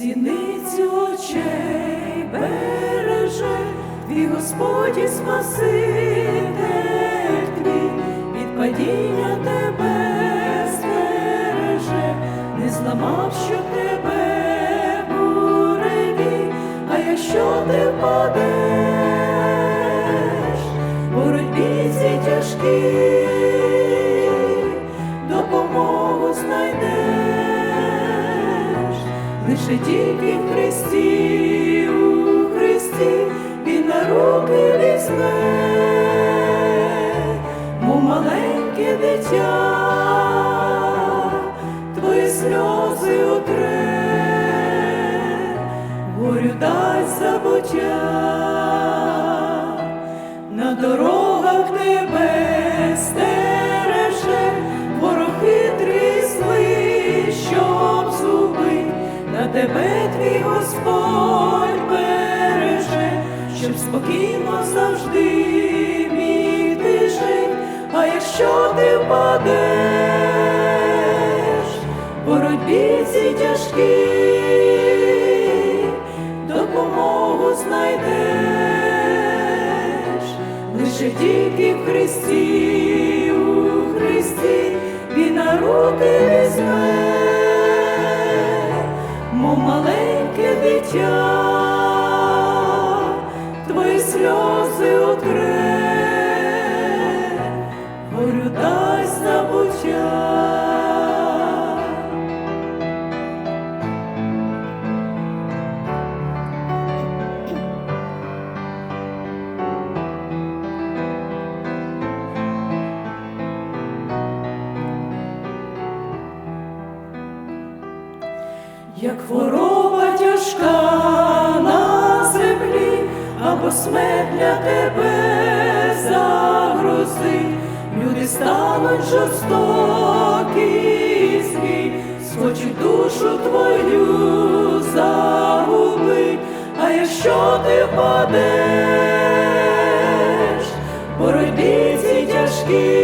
зіницю очей береже, твій Господь і Спаситель твій, від падіння тебе стереже, не зламав, що тебе буреві, а якщо ти впадеш, лише тільки в Христі, у Христі Він на руки візьме, мов маленьке дитя, твої сльози утре, тебе твій Господь береже, щоб спокійно завжди міг ти жить, а якщо ти впадеш, боротьбі цій тяжкій, допомогу знайдеш. Лише тільки в Христі, у Христі Він на руки твої сльози утре, горю дасть забуття. як хвороба тяжка на землі, або смерть для тебе загрозить, люди стануть жорстокі злі, схочуть душу твою загубить, а якщо ти впадеш, боротьбі цій тяжкій,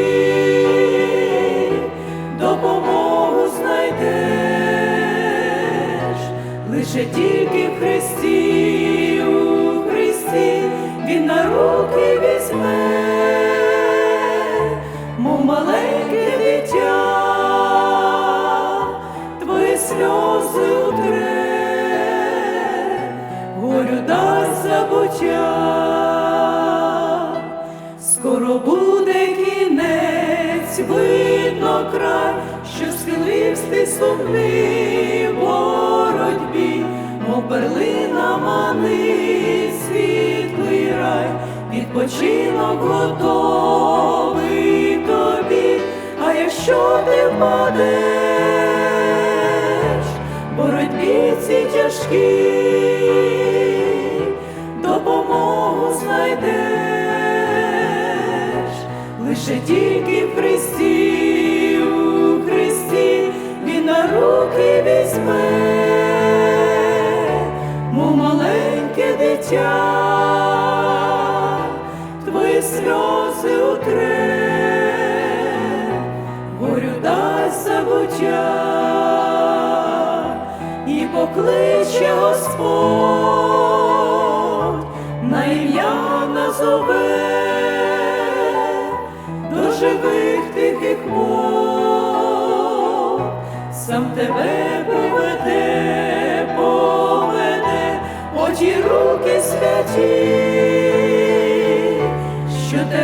лише тільки в Христі, у Христі Він на руки візьме, мов маленьке дитя, твої сльози утре, горю дасть забуття. Скоро буде кінець, видно край, що схилився сумний відпочинок готовий тобі, а якщо ти впадеш, боротьбі цій тяжкій, допомогу знайдеш, лише тільки в Христі, у Христі Він на руки візьме, мов маленьке дитя, сльози утре, горю дасть забуття і покличе Господь, на ім'я назове. До живих тихих вод, сам тебе поведе, поведе, оті руки святі,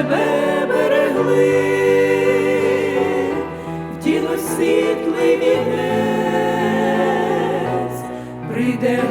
тебе берегли, Тіло світлий вінець, прийде